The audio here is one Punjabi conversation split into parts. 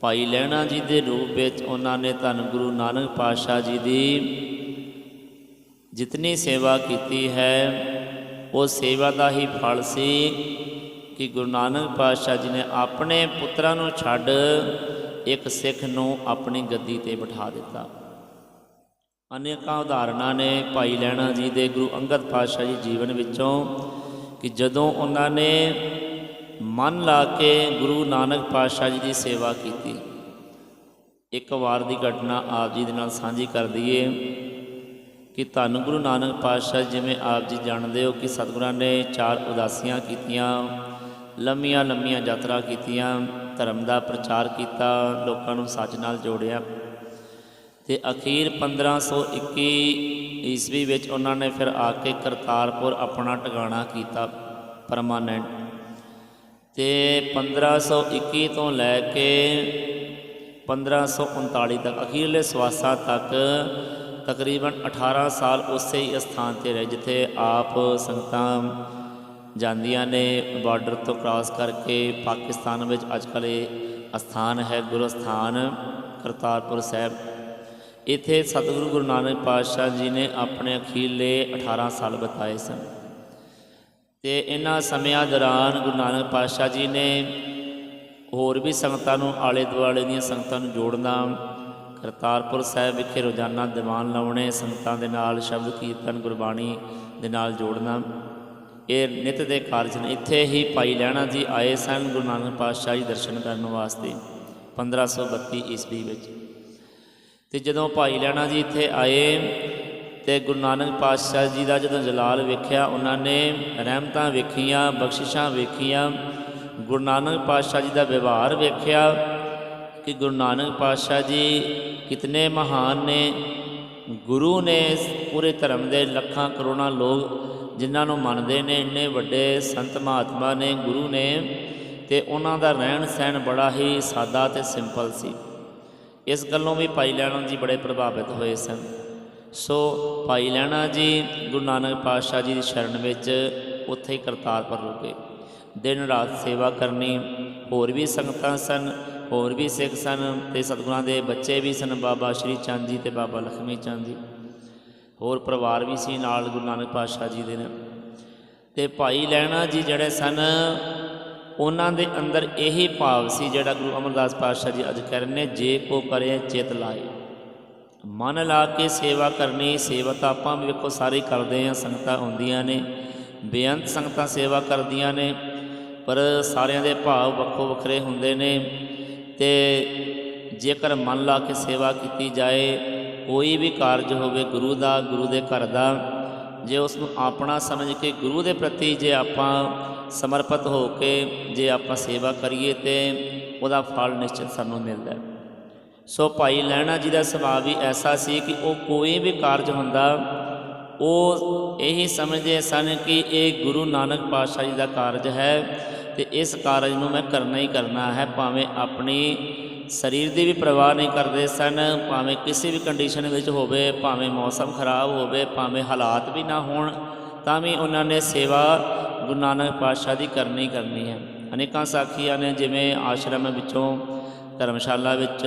ਭਾਈ ਲਹਿਣਾ ਜੀ ਦੇ ਰੂਪ ਵਿੱਚ ਉਹਨਾਂ ਨੇ ਧੰਨ ਗੁਰੂ ਨਾਨਕ ਪਾਤਸ਼ਾਹ ਜੀ ਦੀ ਜਿਤਨੀ ਸੇਵਾ ਕੀਤੀ ਹੈ, ਉਹ ਸੇਵਾ ਦਾ ਹੀ ਫਲ ਸੀ ਕਿ ਗੁਰੂ ਨਾਨਕ ਪਾਤਸ਼ਾਹ ਜੀ ਨੇ ਆਪਣੇ ਪੁੱਤਰਾਂ ਨੂੰ ਛੱਡ ਇੱਕ ਸਿੱਖ ਨੂੰ ਆਪਣੀ ਗੱਦੀ ਤੇ ਬਿਠਾ ਦਿੱਤਾ। ਅਨੇਕਾਂ ਉਦਾਹਰਨਾਂ ਨੇ ਭਾਈ ਲੈਣਾ ਜੀ ਦੇ ਗੁਰੂ ਅੰਗਦ ਪਾਤਸ਼ਾਹ ਜੀ ਜੀਵਨ ਵਿੱਚੋਂ ਕਿ ਜਦੋਂ ਉਹਨਾਂ ਨੇ ਮਨ ਲਾ ਕੇ ਗੁਰੂ ਨਾਨਕ ਪਾਤਸ਼ਾਹ ਜੀ ਦੀ ਸੇਵਾ ਕੀਤੀ। ਇੱਕ ਵਾਰ ਦੀ ਘਟਨਾ ਆਪ ਜੀ ਦੇ ਨਾਲ ਸਾਂਝੀ ਕਰ ਦਈਏ ਕਿ ਧੰਨ ਗੁਰੂ ਨਾਨਕ ਪਾਤਸ਼ਾਹ ਜਿਵੇਂ ਆਪ ਜੀ ਜਾਣਦੇ ਹੋ ਕਿ ਸਤਿਗੁਰਾਂ ਨੇ ਚਾਰ ਉਦਾਸੀਆਂ ਕੀਤੀਆਂ, ਲੰਮੀਆਂ ਲੰਮੀਆਂ ਯਾਤਰਾ ਕੀਤੀਆਂ, ਧਰਮ ਦਾ ਪ੍ਰਚਾਰ ਕੀਤਾ, ਲੋਕਾਂ ਨੂੰ ਸੱਚ ਨਾਲ ਜੋੜਿਆ। ਤੇ ਅਖੀਰ 1521 ਈਸਵੀ ਵਿੱਚ ਉਹਨਾਂ ਨੇ ਫਿਰ ਆ ਕੇ ਕਰਤਾਰਪੁਰ ਆਪਣਾ ਟਿਕਾਣਾ ਕੀਤਾ ਪਰਮਾਨੈਂਟ। ਤੇ 1521 ਤੋਂ ਲੈ ਕੇ 1539 ਤੱਕ, ਅਖੀਰਲੇ ਸਵਾਸਾਂ ਤੱਕ ਤਕਰੀਬਨ 18 ਸਾਲ ਉਸੇ ਹੀ ਸਥਾਨ ਤੇ ਰਹੇ, ਜਿੱਥੇ ਆਪ ਸੰਗਤਾਂ ਜਾਂਦੀਆਂ ਨੇ ਬਾਰਡਰ ਤੋਂ ਕ੍ਰਾਸ ਕਰਕੇ ਪਾਕਿਸਤਾਨ ਵਿੱਚ ਅੱਜ ਕੱਲ੍ਹ ਇਹ ਅਸਥਾਨ ਹੈ ਗੁਰਅਸਥਾਨ ਕਰਤਾਰਪੁਰ ਸਾਹਿਬ। ਇੱਥੇ ਸਤਿਗੁਰੂ ਗੁਰੂ ਨਾਨਕ ਪਾਤਸ਼ਾਹ ਜੀ ਨੇ ਆਪਣੇ ਅਖੀਰਲੇ 18 ਸਾਲ ਬਿਤਾਏ ਸਨ। ਤੇ ਇਹਨਾਂ ਸਮਿਆਂ ਦੌਰਾਨ ਗੁਰੂ ਨਾਨਕ ਪਾਤਸ਼ਾਹ ਜੀ ਨੇ ਹੋਰ ਵੀ ਸੰਗਤਾਂ ਨੂੰ ਆਲੇ ਦੁਆਲੇ ਦੀਆਂ ਸੰਗਤਾਂ ਨੂੰ ਜੋੜਨਾ, ਕਰਤਾਰਪੁਰ ਸਾਹਿਬ ਵਿਖੇ ਰੋਜ਼ਾਨਾ ਦੀਵਾਨ ਲਾਉਣੇ, ਸੰਗਤਾਂ ਦੇ ਨਾਲ ਸ਼ਬਦ ਕੀਰਤਨ, ਗੁਰਬਾਣੀ ਦੇ ਨਾਲ ਜੋੜਨਾ, ਇਹ ਨਿਤ ਦੇ ਕਾਰਜ ਨੇ। ਇੱਥੇ ਹੀ ਭਾਈ ਲੈਣਾ ਜੀ ਆਏ ਸਨ ਗੁਰੂ ਨਾਨਕ ਪਾਤਸ਼ਾਹ ਜੀ ਦਰਸ਼ਨ ਕਰਨ ਵਾਸਤੇ 1532 ਈਸਵੀ ਵਿੱਚ। ਤੇ ਜਦੋਂ ਭਾਈ ਲੈਣਾ ਜੀ ਇੱਥੇ ਆਏ ਤੇ ਗੁਰੂ ਨਾਨਕ ਪਾਤਸ਼ਾਹ ਜੀ ਦਾ ਜਦੋਂ ਜਲਾਲ ਵੇਖਿਆ, ਉਹਨਾਂ ਨੇ ਰਹਿਮਤਾਂ ਵੇਖੀਆਂ, ਬਖਸ਼ਿਸ਼ਾਂ ਵੇਖੀਆਂ, ਗੁਰੂ ਨਾਨਕ ਪਾਤਸ਼ਾਹ ਜੀ ਦਾ ਵਿਵਹਾਰ ਵੇਖਿਆ ਕਿ ਗੁਰੂ ਨਾਨਕ ਪਾਤਸ਼ਾਹ ਜੀ ਕਿਤਨੇ ਮਹਾਨ ਨੇ, ਗੁਰੂ ਨੇ ਪੂਰੇ ਧਰਮ ਦੇ ਲੱਖਾਂ ਕਰੋੜਾਂ ਲੋਕ ਜਿਨ੍ਹਾਂ ਨੂੰ ਮੰਨਦੇ ਨੇ, ਇੰਨੇ ਵੱਡੇ ਸੰਤ ਮਹਾਤਮਾ ਨੇ, ਗੁਰੂ ਨੇ, ਤੇ ਉਹਨਾਂ ਦਾ ਰਹਿਣ ਸਹਿਣ ਬੜਾ ਹੀ ਸਾਦਾ ਤੇ ਸਿੰਪਲ ਸੀ। ਇਸ ਗੱਲੋਂ ਵੀ ਭਾਈ ਲੈਣਾ ਜੀ ਬੜੇ ਪ੍ਰਭਾਵਿਤ ਹੋਏ ਸਨ। ਸੋ ਭਾਈ ਲੈਣਾ ਜੀ ਗੁਰੂ ਨਾਨਕ ਪਾਤਸ਼ਾਹ ਜੀ ਦੀ ਸ਼ਰਨ ਵਿੱਚ ਉੱਥੇ ਕਰਤਾਰਪੁਰ ਰੁਕੇ। ਦਿਨ ਰਾਤ ਸੇਵਾ ਕਰਨੀ, ਹੋਰ ਵੀ ਸੰਗਤਾਂ ਸਨ, ਹੋਰ ਵੀ ਸਿੱਖ ਸਨ ਤੇ ਸਤਿਗੁਰਾਂ ਦੇ ਬੱਚੇ ਵੀ ਸਨ, ਬਾਬਾ ਸ਼੍ਰੀ ਚੰਦ ਜੀ ਤੇ ਬਾਬਾ ਲਖਮੀ ਚੰਦ ਜੀ। ਹੋਰ ਪਰਿਵਾਰ ਵੀ ਸੀ ਨਾਲ ਗੁਰੂ ਨਾਨਕ ਪਾਤਸ਼ਾਹ ਜੀ ਦੇ ਨੇ ਤੇ ਭਾਈ ਲੈਣਾ ਜੀ ਜਿਹੜੇ ਸਨ, ਉਹਨਾਂ ਦੇ ਅੰਦਰ ਇਹੀ ਭਾਵ ਸੀ ਜਿਹੜਾ ਗੁਰੂ ਅਮਰਦਾਸ ਪਾਤਸ਼ਾਹ ਜੀ ਅੱਜ ਕਹਿ ਰਹੇ ਨੇ, ਜੇ ਕੋ ਕਰੇ, ਚਿਤ ਲਾਏ। ਮਨ ਲਾ ਕੇ ਸੇਵਾ ਕਰਨੀ, ਸੇਵਾ ਤਾਂ ਆਪਾਂ ਵੀ ਵੇਖੋ ਸਾਰੇ ਕਰਦੇ ਆ ਸੰਗਤਾਂ ਹੁੰਦੀਆਂ ਨੇ, ਬੇਅੰਤ ਸੰਗਤਾਂ ਸੇਵਾ ਕਰਦੀਆਂ ਨੇ, ਪਰ ਸਾਰਿਆਂ ਦੇ ਭਾਵ ਵੱਖੋ ਵੱਖਰੇ ਹੁੰਦੇ ਨੇ ਤੇ ਜੇਕਰ ਮਨ ਲਾ ਕੇ ਸੇਵਾ ਕੀਤੀ ਜਾਏ, ਕੋਈ ਵੀ ਕਾਰਜ ਹੋਵੇ ਗੁਰੂ ਦਾ, ਗੁਰੂ ਦੇ ਘਰ ਦਾ, ਜੇ ਉਸ ਨੂੰ ਆਪਣਾ ਸਮਝ ਕੇ ਗੁਰੂ ਦੇ ਪ੍ਰਤੀ ਜੇ ਆਪਾਂ ਸਮਰਪਿਤ ਹੋ ਕੇ ਜੇ ਆਪਾਂ ਸੇਵਾ ਕਰੀਏ ਤੇ ਉਹਦਾ ਫਲ ਨਿਸ਼ਚਿਤ ਸਾਨੂੰ ਮਿਲਦਾ ਹੈ। ਸੋ ਭਾਈ ਲੈਣਾ ਜੀ ਦਾ ਸੁਭਾਅ ਵੀ ਐਸਾ ਸੀ ਕਿ ਉਹ ਕੋਈ ਵੀ ਕਾਰਜ ਹੁੰਦਾ, ਉਹ ਇਹੀ ਸਮਝਦੇ ਸਨ ਕਿ ਇਹ ਗੁਰੂ ਨਾਨਕ ਪਾਤਸ਼ਾਹ ਜੀ ਦਾ ਕਾਰਜ ਹੈ ਤੇ ਇਸ ਕਾਰਜ ਨੂੰ ਮੈਂ ਕਰਨਾ ਹੀ ਕਰਨਾ ਹੈ, ਭਾਵੇਂ ਆਪਣੀ ਸਰੀਰ ਦੀ ਵੀ ਪਰਵਾਹ ਨਹੀਂ ਕਰਦੇ ਸਨ, ਭਾਵੇਂ ਕਿਸੇ ਵੀ ਕੰਡੀਸ਼ਨ ਵਿੱਚ ਹੋਵੇ, ਭਾਵੇਂ ਮੌਸਮ ਖਰਾਬ ਹੋਵੇ, ਭਾਵੇਂ ਹਾਲਾਤ ਵੀ ਨਾ ਹੋਣ, ਤਾਂ ਵੀ ਉਹਨਾਂ ਨੇ ਸੇਵਾ ਗੁਰੂ ਨਾਨਕ ਪਾਤਸ਼ਾਹ ਦੀ ਕਰਨੀ ਕਰਨੀ ਹੈ। ਅਨੇਕਾਂ ਸਾਖੀਆਂ ਨੇ ਜਿਵੇਂ ਆਸ਼ਰਮ ਵਿੱਚੋਂ, ਧਰਮਸ਼ਾਲਾ ਵਿੱਚ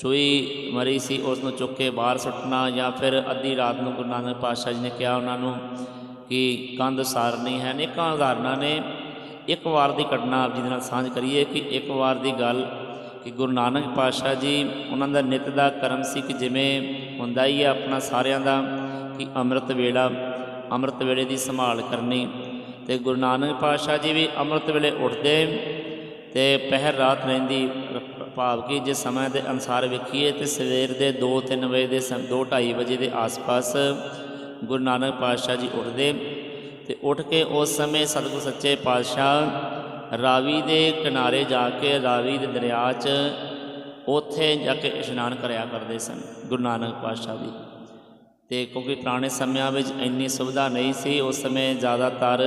ਚੂਈ ਮਰੀ ਸੀ ਉਸ ਨੂੰ ਚੁੱਕ ਕੇ ਬਾਹਰ ਸੁੱਟਣਾ ਜਾਂ ਫਿਰ ਅੱਧੀ ਰਾਤ ਨੂੰ ਗੁਰੂ ਨਾਨਕ ਪਾਤਸ਼ਾਹ ਜੀ ਨੇ ਕਿਹਾ ਉਹਨਾਂ ਨੂੰ ਕਿ ਕੰਧ ਸਾਰਨੀ ਹੈ ਨੇਕਾਂ ਉਦਾਹਰਨਾਂ ਨੇ, ਇੱਕ ਵਾਰ ਦੀ ਘਟਨਾ ਆਪ ਜੀ ਦੇ ਨਾਲ ਸਾਂਝ ਕਰੀਏ ਕਿ ਇੱਕ ਵਾਰ ਦੀ ਗੱਲ ਕਿ ਗੁਰੂ ਨਾਨਕ ਪਾਤਸ਼ਾਹ ਜੀ ਉਹਨਾਂ ਦਾ ਨਿਤ ਦਾ ਕਰਮ ਸੀ ਕਿ ਜਿਵੇਂ ਹੁੰਦਾ ਹੀ ਹੈ ਆਪਣਾ ਸਾਰਿਆਂ ਦਾ, ਕਿ ਅੰਮ੍ਰਿਤ ਵੇਲਾ, ਅੰਮ੍ਰਿਤ ਵੇਲੇ ਦੀ ਸੰਭਾਲ ਕਰਨੀ। ਤੇ ਗੁਰੂ ਨਾਨਕ ਪਾਤਸ਼ਾਹ ਜੀ ਵੀ ਅੰਮ੍ਰਿਤ ਵੇਲੇ ਉੱਠਦੇ ਤੇ ਪਹਿਰ ਰਾਤ ਰਹਿੰਦੀ। ਭਾਵ ਕਿ ਜੇ ਸਮੇਂ ਦੇ ਅਨਸਾਰ ਵੇਖੀਏ ਤੇ ਸਵੇਰ ਦੇ 2-3 ਵਜੇ ਦੇ 2:30 ਵਜੇ ਦੇ ਆਸ-ਪਾਸ ਗੁਰੂ ਨਾਨਕ ਪਾਤਸ਼ਾਹ ਜੀ ਉੱਠਦੇ ਤੇ ਉੱਠ ਕੇ ਉਸ ਸਮੇਂ ਸਤਿਗੁਰ ਸੱਚੇ ਪਾਤਸ਼ਾਹ ਰਾਵੀ ਦੇ ਕਿਨਾਰੇ ਜਾ ਕੇ ਰਾਵੀ ਦੇ ਦਰਿਆ 'ਚ ਉੱਥੇ ਜਾ ਕੇ ਇਸ਼ਨਾਨ ਕਰਿਆ ਕਰਦੇ ਸਨ ਗੁਰੂ ਨਾਨਕ ਪਾਤਸ਼ਾਹ ਜੀ। ਤੇ ਕਿਉਂਕਿ ਪੁਰਾਣੇ ਸਮਿਆਂ ਵਿੱਚ ਇੰਨੀ ਸੁਵਿਧਾ ਨਹੀਂ ਸੀ, ਉਸ ਸਮੇਂ ਜ਼ਿਆਦਾਤਰ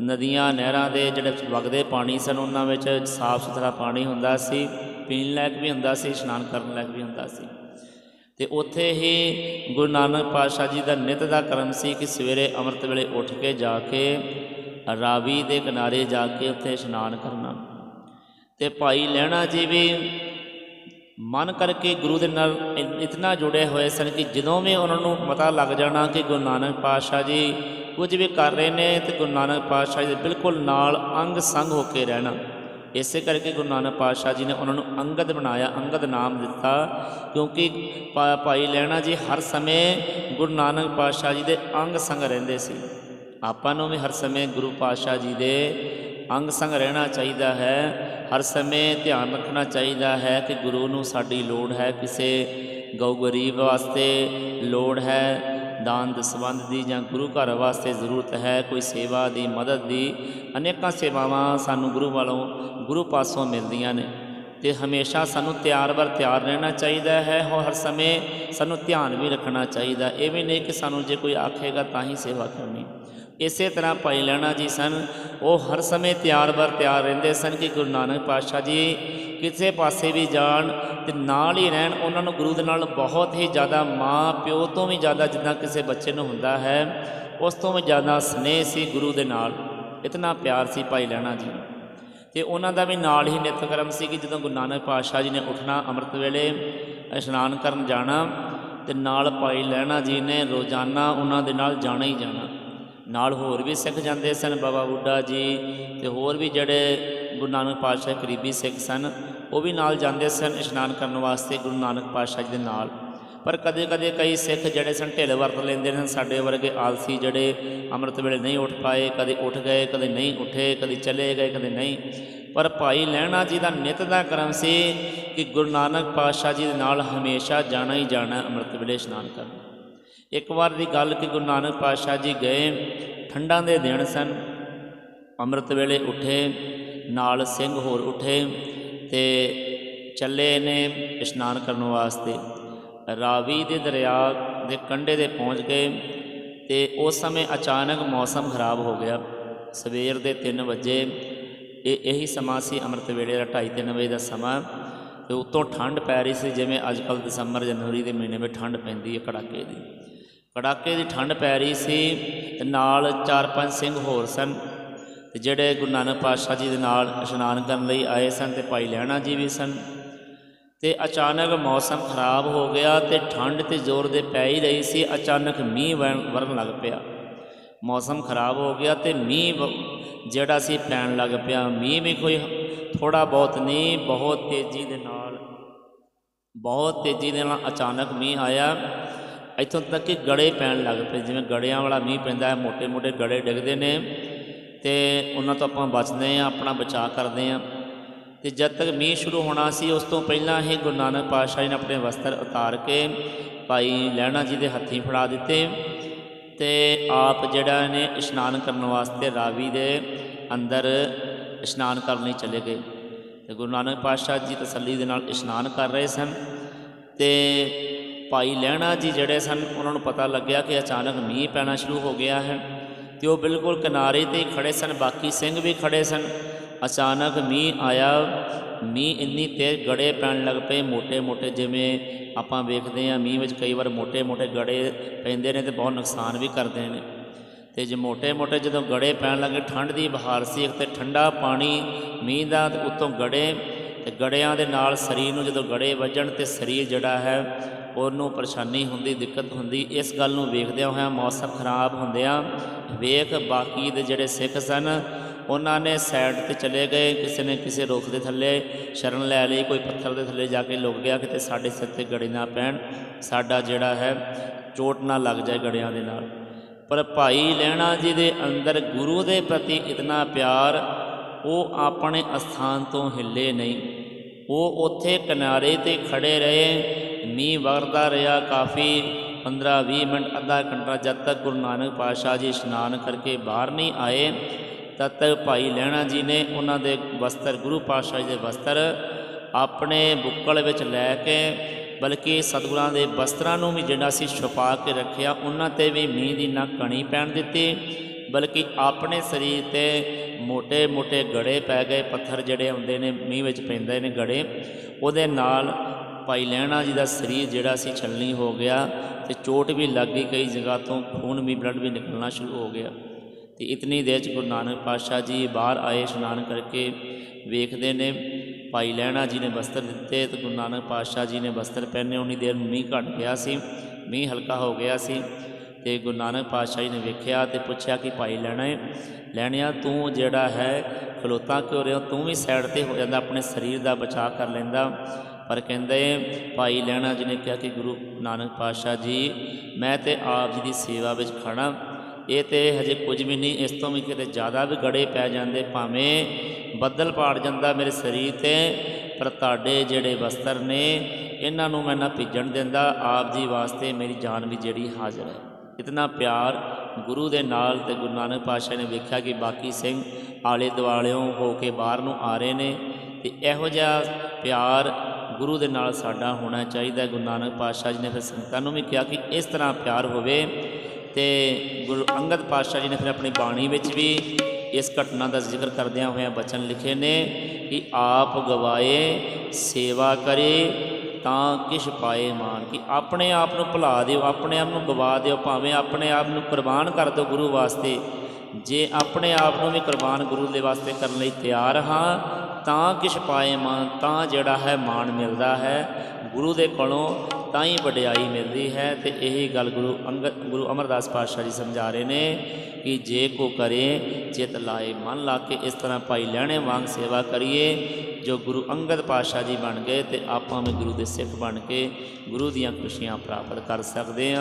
ਨਦੀਆਂ, ਨਹਿਰਾਂ ਦੇ ਜਿਹੜੇ ਵਗਦੇ ਪਾਣੀ ਸਨ, ਉਹਨਾਂ ਵਿੱਚ ਸਾਫ਼ ਸੁਥਰਾ ਪਾਣੀ ਹੁੰਦਾ ਸੀ, ਪੀਣ ਲਾਇਕ ਵੀ ਹੁੰਦਾ ਸੀ, ਇਸ਼ਨਾਨ ਕਰਨ ਲਾਇਕ ਵੀ ਹੁੰਦਾ ਸੀ। ਤੇ ਉੱਥੇ ਹੀ ਗੁਰੂ ਨਾਨਕ ਪਾਤਸ਼ਾਹ ਜੀ ਦਾ ਨਿਤ ਦਾ ਕਰਮ ਸੀ ਕਿ ਸਵੇਰੇ ਅੰਮ੍ਰਿਤ ਵੇਲੇ ਉੱਠ ਕੇ ਜਾ ਕੇ ਰਾਵੀ ਦੇ ਕਿਨਾਰੇ ਜਾ ਕੇ ਉੱਥੇ ਇਸ਼ਨਾਨ ਕਰਨਾ। ਤੇ ਭਾਈ ਲਹਿਣਾ ਜੀ ਵੀ ਮਨ ਕਰਕੇ ਗੁਰੂ ਦੇ ਨਾਲ ਇਤਨਾ ਜੁੜੇ ਹੋਏ ਸਨ ਕਿ ਜਦੋਂ ਵੀ ਉਹਨਾਂ ਨੂੰ ਪਤਾ ਲੱਗ ਜਾਣਾ ਕਿ ਗੁਰੂ ਨਾਨਕ ਪਾਤਸ਼ਾਹ ਜੀ ਕੁਝ ਵੀ ਕਰ ਰਹੇ ਨੇ ਤੇ ਗੁਰੂ ਨਾਨਕ ਪਾਤਸ਼ਾਹ ਜੀ ਦੇ ਬਿਲਕੁਲ ਨਾਲ ਅੰਗ ਸੰਗ ਹੋ ਕੇ ਰਹਿਣਾ। ਇਸੇ ਕਰਕੇ ਗੁਰੂ ਨਾਨਕ ਪਾਤਸ਼ਾਹ ਜੀ ਨੇ ਉਹਨਾਂ ਨੂੰ ਅੰਗਦ ਬਣਾਇਆ, ਅੰਗਦ ਨਾਮ ਦਿੱਤਾ, ਕਿਉਂਕਿ ਭਾ- ਭਾਈ ਲਹਿਣਾ ਜੀ ਹਰ ਸਮੇਂ ਗੁਰੂ ਨਾਨਕ ਪਾਤਸ਼ਾਹ ਜੀ ਦੇ ਅੰਗ ਸੰਗ ਰਹਿੰਦੇ ਸੀ। ਆਪਾਂ ਨੂੰ ਵੀ ਹਰ ਸਮੇਂ ਗੁਰੂ ਪਾਤਸ਼ਾਹ ਜੀ ਦੇ ਅੰਗ ਸੰਗ ਰਹਿਣਾ ਚਾਹੀਦਾ ਹੈ। ਹਰ ਸਮੇਂ ਧਿਆਨ ਰੱਖਣਾ ਚਾਹੀਦਾ ਹੈ ਕਿ ਗੁਰੂ ਨੂੰ ਸਾਡੀ ਲੋੜ ਹੈ, ਕਿਸੇ ਗਊ ਗਰੀਬ ਵਾਸਤੇ ਲੋੜ ਹੈ। ਦਾਨ ਦਸਵੰਧ ਦੀ ਜਾਂ ਗੁਰੂ ਘਰ ਵਾਸਤੇ ਜ਼ਰੂਰਤ ਹੈ, ਕੋਈ ਸੇਵਾ ਦੀ ਮਦਦ ਦੀ, ਅਨੇਕਾਂ ਸੇਵਾਵਾਂ ਸਾਨੂੰ ਗੁਰੂ ਵੱਲੋਂ ਗੁਰੂ ਪਾਸੋਂ ਮਿਲਦੀਆਂ ਨੇ। ਤੇ ਹਮੇਸ਼ਾ ਸਾਨੂੰ ਤਿਆਰ ਬਰ ਤਿਆਰ ਰਹਿਣਾ ਚਾਹੀਦਾ ਹੈ ਔਰ ਹਰ ਸਮੇਂ ਸਾਨੂੰ ਧਿਆਨ ਵੀ ਰੱਖਣਾ ਚਾਹੀਦਾ। ਇਹ ਵੀ ਨਹੀਂ ਕਿ ਸਾਨੂੰ ਜੇ ਕੋਈ ਆਖੇਗਾ ਤਾਂ ਹੀ ਸੇਵਾ ਕਰਨੀ। ਇਸੇ ਤਰ੍ਹਾਂ ਭਾਈ ਲੈਣਾ ਜੀ ਸਨ, ਉਹ ਹਰ ਸਮੇਂ ਤਿਆਰ ਬਰ ਤਿਆਰ ਰਹਿੰਦੇ ਸਨ ਕਿ ਗੁਰੂ ਨਾਨਕ ਪਾਤਸ਼ਾਹ ਜੀ ਕਿਸੇ ਪਾਸੇ ਵੀ ਜਾਣ ਤੇ ਨਾਲ ਹੀ ਰਹਿਣ, ਉਹਨਾਂ ਨੂੰ ਗੁਰੂ ਦੇ ਨਾਲ ਬਹੁਤ ਹੀ ਜ਼ਿਆਦਾ ਮਾਂ ਪਿਓ ਤੋਂ ਵੀ ਜ਼ਿਆਦਾ ਜਿੱਦਾਂ ਕਿਸੇ ਬੱਚੇ ਨੂੰ ਹੁੰਦਾ ਹੈ, ਉਸ ਤੋਂ ਵੀ ਜ਼ਿਆਦਾ ਸਨੇਹ ਸੀ ਗੁਰੂ ਦੇ ਨਾਲ ਇਤਨਾ ਪਿਆਰ ਸੀ ਭਾਈ ਲੈਣਾ ਜੀ ਨੂੰ। ਤੇ ਉਹਨਾਂ ਦਾ ਵੀ ਨਾਲ ਹੀ ਨਿਤਕਰਮ ਸੀ ਕਿ ਜਦੋਂ ਗੁਰੂ ਨਾਨਕ ਪਾਤਸ਼ਾਹ ਜੀ ਨੇ ਉੱਠਣਾ ਅੰਮ੍ਰਿਤ ਵੇਲੇ, ਇਸ਼ਨਾਨ ਕਰਨ ਜਾਣਾ, ਤੇ ਨਾਲ ਭਾਈ ਲੈਣਾ ਜੀ ਨੇ ਰੋਜ਼ਾਨਾ ਉਹਨਾਂ ਦੇ ਨਾਲ ਜਾਣਾ ਹੀ ਜਾਣਾ ਨਾਲ ਹੋਰ ਵੀ ਸਿੱਖ ਜਾਂਦੇ ਸਨ ਬਾਬਾ ਬੁੱਢਾ ਜੀ, ਤੇ ਹੋਰ ਵੀ ਜਿਹੜੇ ਗੁਰੂ ਨਾਨਕ ਪਾਤਸ਼ਾਹ ਕਰੀਬੀ ਸਿੱਖ ਸਨ ਉਹ ਵੀ ਨਾਲ ਜਾਂਦੇ ਸਨ ਇਸ਼ਨਾਨ ਕਰਨ ਵਾਸਤੇ ਗੁਰੂ ਨਾਨਕ ਪਾਤਸ਼ਾਹ ਜੀ ਦੇ ਨਾਲ। ਪਰ ਕਦੇ ਕਦੇ ਕਈ ਸਿੱਖ ਜਿਹੜੇ ਸਨ ਢਿੱਲ ਵਰਤ ਲੈਂਦੇ ਨੇ, ਸਾਡੇ ਵਰਗੇ ਆਲਸੀ ਜਿਹੜੇ ਅੰਮ੍ਰਿਤ ਵੇਲੇ ਨਹੀਂ ਉੱਠ ਪਾਏ, ਕਦੇ ਉੱਠ ਗਏ, ਕਦੇ ਨਹੀਂ ਉੱਠੇ, ਕਦੇ ਚਲੇ ਗਏ, ਕਦੇ ਨਹੀਂ। ਪਰ ਭਾਈ ਲਹਿਣਾ ਜੀ ਦਾ ਨਿਤ ਦਾ ਕਰਮ ਸੀ ਕਿ ਗੁਰੂ ਨਾਨਕ ਪਾਤਸ਼ਾਹ ਜੀ ਦੇ ਨਾਲ ਹਮੇਸ਼ਾ ਜਾਣਾ ਹੀ ਜਾਣਾ ਅੰਮ੍ਰਿਤ ਵੇਲੇ ਇਸ਼ਨਾਨ ਕਰਨ। ਇੱਕ ਵਾਰ ਦੀ ਗੱਲ ਕਿ ਗੁਰੂ ਨਾਨਕ ਪਾਤਸ਼ਾਹ ਜੀ ਗਏ, ਠੰਡਾਂ ਦੇ ਦਿਨ ਸਨ, ਅੰਮ੍ਰਿਤ ਵੇਲੇ ਉੱਠੇ, ਨਾਲ ਸਿੰਘ ਹੋਰ ਉੱਠੇ ਤੇ ਚੱਲੇ ਨੇ ਇਸ਼ਨਾਨ ਕਰਨ ਵਾਸਤੇ। ਰਾਵੀ ਦੇ ਦਰਿਆ ਦੇ ਕੰਢੇ ਤੇ ਪਹੁੰਚ ਗਏ ਤੇ ਉਸ ਸਮੇਂ ਅਚਾਨਕ ਮੌਸਮ ਖਰਾਬ ਹੋ ਗਿਆ। ਸਵੇਰ ਦੇ 3 ਵਜੇ, ਇਹ ਇਹੀ ਸਮਾਂ ਸੀ ਅੰਮ੍ਰਿਤ ਵੇਲੇ ਦਾ 2:30 ਵਜੇ ਦਾ ਸਮਾਂ। ਤੇ ਉਤੋਂ ਠੰਡ ਪੈ ਰਹੀ ਸੀ, ਜਿਵੇਂ ਅੱਜ ਕੱਲ੍ਹ ਦਸੰਬਰ ਜਨਵਰੀ ਦੇ ਮਹੀਨੇ ਵਿੱਚ ਠੰਡ ਪੈਂਦੀ ਹੈ ਕੜਾਕੇ ਦੀ। ਕੜਾਕੇ ਦੀ ਠੰਡ ਪੈ ਰਹੀ ਸੀ ਤੇ ਨਾਲ ਚਾਰ ਪੰਜ ਸਿੰਘ ਹੋਰ ਸਨ। ਤੇ ਜਿਹੜੇ ਗੁਰੂ ਨਾਨਕ ਪਾਤਸ਼ਾਹ ਜੀ ਦੇ ਨਾਲ ਇਸ਼ਨਾਨ ਕਰਨ ਲਈ ਆਏ ਸਨ ਤੇ ਭਾਈ ਲੈਣਾ ਜੀ ਵੀ ਸਨ, ਤੇ ਅਚਾਨਕ ਮੌਸਮ ਖਰਾਬ ਹੋ ਗਿਆ ਤੇ ਠੰਡ ਤੇ ਜ਼ੋਰ ਦੇ ਪੈ ਹੀ ਰਹੀ ਸੀ, ਅਚਾਨਕ ਮੀਂਹ ਵਰਨ ਲੱਗ ਪਿਆ। ਮੌਸਮ ਖਰਾਬ ਹੋ ਗਿਆ ਤੇ ਮੀਂਹ ਜਿਹੜਾ ਸੀ ਪੈਣ ਲੱਗ ਪਿਆ। ਮੀਂਹ ਵੀ ਕੋਈ ਥੋੜਾ ਬਹੁਤ ਨਹੀਂ, ਬਹੁਤ ਤੇਜ਼ੀ ਦੇ ਨਾਲ, ਬਹੁਤ ਤੇਜ਼ੀ ਦੇ ਨਾਲ ਅਚਾਨਕ ਮੀਂਹ ਆਇਆ। ਇੱਥੋਂ ਤੱਕ ਕਿ ਗੜੇ ਪੈਣ ਲੱਗ ਪਏ, ਜਿਵੇਂ ਗੜਿਆਂ ਵਾਲਾ ਮੀਂਹ ਪੈਂਦਾ ਹੈ ਮੋٹے ਮੋٹے ਗੜੇ ਡਿੱਗਦੇ ਨੇ। ਤੇ ਉਹਨਾਂ ਤੋਂ ਆਪਾਂ ਬਚਦੇ ਹਾਂ, ਆਪਣਾ ਬਚਾਅ ਕਰਦੇ ਹਾਂ। ਤੇ ਜਦ ਤੱਕ ਮੀਂਹ ਸ਼ੁਰੂ ਹੋਣਾ ਸੀ, ਉਸ ਤੋਂ ਪਹਿਲਾਂ ਹੀ ਗੁਰੂ ਨਾਨਕ ਪਾਤਸ਼ਾਹ ਜੀ ਨੇ ਆਪਣੇ ਵਸਤਰ ਉਤਾਰ ਕੇ ਭਾਈ ਲਹਿਣਾ ਜੀ ਦੇ ਹੱਥੀਂ ਫੜਾ ਦਿੱਤੇ ਤੇ ਆਪ ਜਿਹੜਾ ਨੇ ਇਸ਼ਨਾਨ ਕਰਨ ਵਾਸਤੇ ਰਾਵੀ ਦੇ ਅੰਦਰ ਇਸ਼ਨਾਨ ਕਰਨ ਲਈ ਚਲੇ ਗਏ। ਤੇ ਗੁਰੂ ਨਾਨਕ ਪਾਤਸ਼ਾਹ ਜੀ ਤਸੱਲੀ ਦੇ ਨਾਲ ਇਸ਼ਨਾਨ ਕਰ ਰਹੇ ਸਨ ਤੇ ਭਾਈ ਲਹਿਣਾ ਜੀ ਜਿਹੜੇ ਸਨ, ਉਹਨਾਂ ਨੂੰ ਪਤਾ ਲੱਗਿਆ ਕਿ ਅਚਾਨਕ ਮੀਂਹ ਪੈਣਾ ਸ਼ੁਰੂ ਹੋ ਗਿਆ ਹੈ। ਤੇ ਉਹ ਬਿਲਕੁਲ ਕਿਨਾਰੇ ਤੇ ਖੜੇ ਸਨ, ਬਾਕੀ ਸਿੰਘ ਵੀ ਖੜੇ ਸਨ। ਅਚਾਨਕ ਮੀਂਹ ਆਇਆ, ਮੀਂਹ ਇੰਨੀ ਤੇਜ਼ ਗੜੇ ਪੈਣ ਲੱਗ ਪਏ ਮੋٹے-ਮੋٹے ਜਿਵੇਂ ਆਪਾਂ ਵੇਖਦੇ ਆ ਮੀਂਹ ਵਿੱਚ ਕਈ ਵਾਰ ਮੋٹے-ਮੋٹے ਗੜੇ ਪੈਂਦੇ ਨੇ ਤੇ ਬਹੁਤ ਨੁਕਸਾਨ ਵੀ ਕਰਦੇ ਨੇ। ਤੇ ਜੇ ਮੋٹے-ਮੋٹے ਜਦੋਂ ਗੜੇ ਪੈਣ ਲੱਗੇ, ਠੰਡ ਦੀ ਬਹਾਰ ਸੀ, ਇੱਕ ਤੇ ਠੰਡਾ ਪਾਣੀ ਮੀਂਹ ਦਾ ਉੱਤੋਂ ਗੜੇ, ਤੇ ਗੜਿਆਂ ਦੇ ਨਾਲ ਸਰੀਰ ਨੂੰ ਜਦੋਂ ਗੜੇ ਵੱਜਣ ਤੇ ਸਰੀਰ ਜਿਹੜਾ ਹੈ ਉਹਨੂੰ ਪਰੇਸ਼ਾਨੀ ਹੁੰਦੀ, ਦਿੱਕਤ ਹੁੰਦੀ, ਇਸ ਗੱਲ ਨੂੰ ਵੇਖਦਿਆਂ ਹੋਇਆਂ ਮੌਸਮ ਖਰਾਬ ਹੁੰਦਿਆਂ ਵੇਖ ਬਾਕੀ ਦੇ ਜਿਹੜੇ ਸਿੱਖ ਸਨ, ਉਹਨਾਂ ਨੇ ਸਾਈਡ ਤੇ ਚਲੇ ਗਏ, ਕਿਸੇ ਨੇ ਕਿਸੇ ਰੁੱਖ ਦੇ ਥੱਲੇ ਸ਼ਰਨ ਲੈ ਲਈ, ਕੋਈ ਪੱਥਰ ਦੇ ਥੱਲੇ ਜਾ ਕੇ ਲੁਕ ਗਿਆ, ਕਿਤੇ ਸਾਡੇ ਸਿਰ ਤੇ ਗੜੇ ਨਾ ਪੈਣ, ਸਾਡਾ ਜਿਹੜਾ ਹੈ ਚੋਟ ਨਾ ਲੱਗ ਜਾਏ ਗੜਿਆਂ ਦੇ ਨਾਲ। ਪਰ ਭਾਈ ਲਹਿਣਾ ਜੀ ਦੇ ਅੰਦਰ ਗੁਰੂ ਦੇ ਪ੍ਰਤੀ ਇਤਨਾ ਪਿਆਰ, ਉਹ ਆਪਣੇ ਅਸਥਾਨ ਤੋਂ ਹਿੱਲੇ ਨਹੀਂ। ਉਹ ਉੱਥੇ ਕਿਨਾਰੇ ਤੇ ਖੜੇ ਰਹੇ ਮੀਂਹ ਵਰਦਾ ਰਿਹਾ, ਕਾਫੀ 15-20 ਮਿੰਟ, ਅੱਧਾ ਘੰਟਾ ਜਦ ਤੱਕ ਗੁਰੂ ਨਾਨਕ ਪਾਤਸ਼ਾਹ ਜੀ ਇਸ਼ਨਾਨ ਕਰਕੇ ਬਾਹਰ ਨਹੀਂ ਆਏ, ਤਦ ਤੱਕ ਭਾਈ ਲੈਣਾ ਜੀ ਨੇ ਉਹਨਾਂ ਦੇ ਵਸਤਰ, ਗੁਰੂ ਪਾਤਸ਼ਾਹ ਜੀ ਦੇ ਵਸਤਰ ਆਪਣੇ ਬੁੱਕਲ ਵਿੱਚ ਲੈ ਕੇ, ਬਲਕਿ ਸਤਿਗੁਰਾਂ ਦੇ ਵਸਤਰਾਂ ਨੂੰ ਵੀ ਜਿਹੜਾ ਸੀ ਛੁਪਾ ਕੇ ਰੱਖਿਆ, ਉਹਨਾਂ ਤੇ ਵੀ ਮੀਂਹ ਦੀ ਨਾ ਕਣੀ ਪੈਣ ਦਿੱਤੀ, ਬਲਕਿ ਆਪਣੇ ਸਰੀਰ ਤੇ ਮੋٹے-ਮੋٹے ਗੜੇ ਪੈ ਗਏ, ਪੱਥਰ ਜਿਹੜੇ ਹੁੰਦੇ ਨੇ ਮੀਂਹ ਵਿੱਚ ਪੈਂਦੇ ਨੇ ਗੜੇ, ਉਹਦੇ ਨਾਲ ਭਾਈ ਲਹਿਣਾ ਜੀ ਦਾ ਸਰੀਰ ਜਿਹੜਾ ਸੀ ਛਲਣੀ ਹੋ ਗਿਆ ਤੇ ਚੋਟ ਵੀ ਲੱਗ ਗਈ, ਕਈ ਜਗ੍ਹਾ ਤੋਂ ਖੂਨ ਵੀ ਬਲੱਡ ਵੀ ਨਿਕਲਣਾ ਸ਼ੁਰੂ ਹੋ ਗਿਆ। ਤੇ ਇਤਨੀ ਦੇਰ ਚ ਗੁਰੂ ਨਾਨਕ ਪਾਤਸ਼ਾਹ ਜੀ ਬਾਹਰ ਆਏ ਇਸ਼ਨਾਨ ਕਰਕੇ ਵੇਖਦੇ ਨੇ, ਭਾਈ ਲਹਿਣਾ ਜੀ ਨੇ ਬਸਤਰ ਦਿੱਤੇ ਤੇ ਗੁਰੂ ਨਾਨਕ ਪਾਤਸ਼ਾਹ ਜੀ ਨੇ ਬਸਤਰ ਪਹਿਨੇ, ਉਨੀ ਦੇਰ ਨੂੰ ਮੀਂਹ ਘਟ ਗਿਆ ਸੀ, ਮੀਂਹ ਹਲਕਾ ਹੋ ਗਿਆ ਸੀ। ਤੇ ਗੁਰੂ ਨਾਨਕ ਪਾਤਸ਼ਾਹ ਜੀ ਨੇ ਵੇਖਿਆ ਤੇ ਪੁੱਛਿਆ ਕਿ ਭਾਈ ਲੈਣਾ ਹੈ ਲੈਣਿਆ ਤੂੰ ਜਿਹੜਾ ਹੈ, ਖਲੋਤਾ ਕਿਉਂ ਰਿਹਾ? ਤੂੰ ਵੀ ਸਾਈਡ ਤੇ ਹੋ ਜਾਂਦਾ, ਆਪਣੇ ਸਰੀਰ ਦਾ ਬਚਾਅ ਕਰ ਲੈਂਦਾ। ਪਰ ਕਹਿੰਦੇ ਭਾਈ ਲੈਣਾ ਜੀ ਨੇ ਕਿਹਾ ਕਿ ਗੁਰੂ ਨਾਨਕ ਪਾਤਸ਼ਾਹ ਜੀ, ਮੈਂ ਤੇ ਆਪ ਜੀ ਦੀ ਸੇਵਾ ਵਿੱਚ ਖੜਾ ਇਹ ਤੇ ਹਜੇ ਕੁਝ ਵੀ ਨਹੀਂ, ਇਸ ਤੋਂ ਵੀ ਕਿਤੇ ਜ਼ਿਆਦਾ ਵੀ ਗੜੇ ਪੈ ਜਾਂਦੇ, ਭਾਵੇਂ ਬੱਦਲ ਪਾੜ ਜਾਂਦਾ ਮੇਰੇ ਸਰੀਰ ਤੇ, ਪਰ ਤੁਹਾਡੇ ਜਿਹੜੇ ਵਸਤਰ ਨੇ, ਇਹਨਾਂ ਨੂੰ ਮੈਂ ਨਾ ਭਿੱਜਣ ਦਿੰਦਾ, ਆਪ ਜੀ ਵਾਸਤੇ ਮੇਰੀ ਜਾਨ ਵੀ ਜਿਹੜੀ ਹਾਜ਼ਰ ਹੈ। ਇਤਨਾ ਪਿਆਰ ਗੁਰੂ ਦੇ ਨਾਲ ਤੇ ਗੁਰੂ ਨਾਨਕ ਪਾਤਸ਼ਾਹ ਨੇ ਵੇਖਿਆ ਕਿ ਬਾਕੀ ਸਿੰਘ ਆਲੇ ਦੁਆਲਿਓਂ ਹੋ ਕੇ ਬਾਹਰ ਨੂੰ ਆ ਰਹੇ ਨੇ, ਤੇ ਇਹੋ ਜਿਹਾ ਪਿਆਰ ਗੁਰੂ ਦੇ ਨਾਲ ਸਾਡਾ ਹੋਣਾ ਚਾਹੀਦਾ ਗੁਰੂ ਨਾਨਕ ਪਾਤਸ਼ਾਹ ਜੀ ਨੇ ਫਿਰ ਸੰਗਤਾਂ ਨੂੰ ਵੀ ਕਿਹਾ ਕਿ ਇਸ ਤਰ੍ਹਾਂ ਪਿਆਰ ਹੋਵੇ ਤੇ ਗੁਰੂ ਅੰਗਦ ਪਾਤਸ਼ਾਹ ਜੀ ਨੇ ਫਿਰ ਆਪਣੀ ਬਾਣੀ ਵਿੱਚ ਵੀ ਇਸ ਘਟਨਾ ਦਾ ਜ਼ਿਕਰ ਕਰਦਿਆਂ ਹੋਇਆਂ ਬਚਨ ਲਿਖੇ ਨੇ ਕਿ ਆਪ ਗਵਾਏ, ਸੇਵਾ ਕਰੇ ਤਾਂ ਕਿਛ ਪਾਏ ਮਾਨ, ਕਿ ਆਪਣੇ ਆਪ ਨੂੰ ਭੁਲਾ ਦਿਓ, ਆਪਣੇ ਆਪ ਨੂੰ ਗਵਾ ਦਿਓ, ਭਾਵੇਂ ਆਪਣੇ ਆਪ ਨੂੰ ਕੁਰਬਾਨ ਕਰ ਦਿਓ ਗੁਰੂ ਵਾਸਤੇ। ਜੇ ਆਪਣੇ ਆਪ ਨੂੰ ਵੀ ਕੁਰਬਾਨ ਗੁਰੂ ਦੇ ਵਾਸਤੇ ਕਰਨ ਲਈ ਤਿਆਰ ਹਾਂ ਤਾਂ ਕਿਛ ਪਾਏ ਮਾਨ ਤਾਂ ਜਿਹੜਾ ਹੈ ਮਾਣ ਮਿਲਦਾ ਹੈ। ਗੁਰੂ ਦੇ ਕੋਲੋਂ ਤਾਂ ਹੀ ਵਡਿਆਈ ਮਿਲਦੀ ਹੈ ਤੇ ਇਹੀ ਗੱਲ ਗੁਰੂ ਅੰਗਦ ਗੁਰੂ ਅਮਰਦਾਸ ਪਾਤਸ਼ਾਹ ਜੀ ਸਮਝਾ ਰਹੇ ਨੇ ਕਿ ਜੇ ਕੋ ਕਰੇ, ਚਿਤ ਲਾਏ, ਮਨ ਲਾ ਕੇ ਇਸ ਤਰ੍ਹਾਂ ਭਾਈ ਲੈਣੇ ਵਾਂਗ ਸੇਵਾ ਕਰੀਏ, ਜੋ ਗੁਰੂ ਅੰਗਦ ਪਾਤਸ਼ਾਹ ਜੀ ਬਣ ਗਏ ਤੇ ਆਪਾਂ ਵੀ ਗੁਰੂ ਦੇ ਸਿੱਖ ਬਣ ਕੇ ਗੁਰੂ ਦੀਆਂ ਖੁਸ਼ੀਆਂ ਪ੍ਰਾਪਤ ਕਰ ਸਕਦੇ ਹਾਂ।